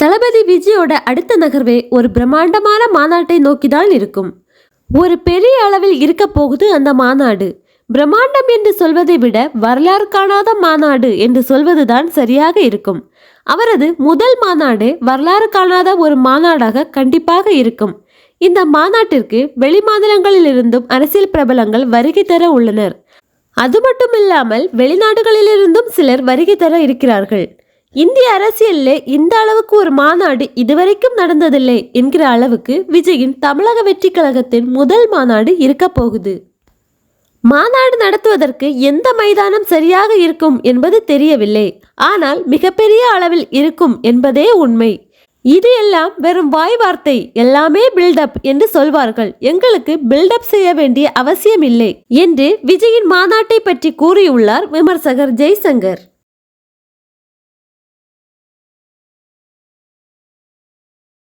தளபதி விஜயோட அடுத்த நகர்வே ஒரு பிரம்மாண்டமான மாநாட்டை நோக்கிதான் இருக்கும். ஒரு பெரிய அளவில் இருக்க போகுது அந்த மாநாடு. பிரம்மாண்டம் என்று சொல்வதை விட வரலாறு காணாத மாநாடு என்று சொல்வதுதான் சரியாக இருக்கும். அவரது முதல் மாநாடு வரலாறு காணாத ஒரு மாநாடாக கண்டிப்பாக இருக்கும். இந்த மாநாட்டிற்கு வெளிமாநிலங்களிலிருந்தும் அரசியல் பிரபலங்கள் வருகை தர உள்ளனர். அது மட்டும் இல்லாமல் வெளிநாடுகளிலிருந்தும் சிலர் வருகை தர இருக்கிறார்கள். இந்திய அரசியலில் இந்த அளவுக்கு ஒரு மாநாடு இதுவரைக்கும் நடந்ததில்லை என்கிற அளவுக்கு விஜயின் தமிழக வெற்றி கழகத்தின் முதல் மாநாடு இருக்க போகுது. மாநாடு நடத்துவதற்கு எந்த மைதானம் சரியாக இருக்கும் என்பது தெரியவில்லை. ஆனால் மிகப்பெரிய அளவில் இருக்கும் என்பதே உண்மை. இது எல்லாம் வெறும் வாய் வார்த்தை எல்லாமே பில்டப் என்று சொல்வார்கள். எங்களுக்கு பில்டப் செய்ய வேண்டிய அவசியம் இல்லை என்று விஜயின் மாநாட்டை பற்றி கூறியுள்ளார் விமர்சகர் ஜெய்சங்கர்.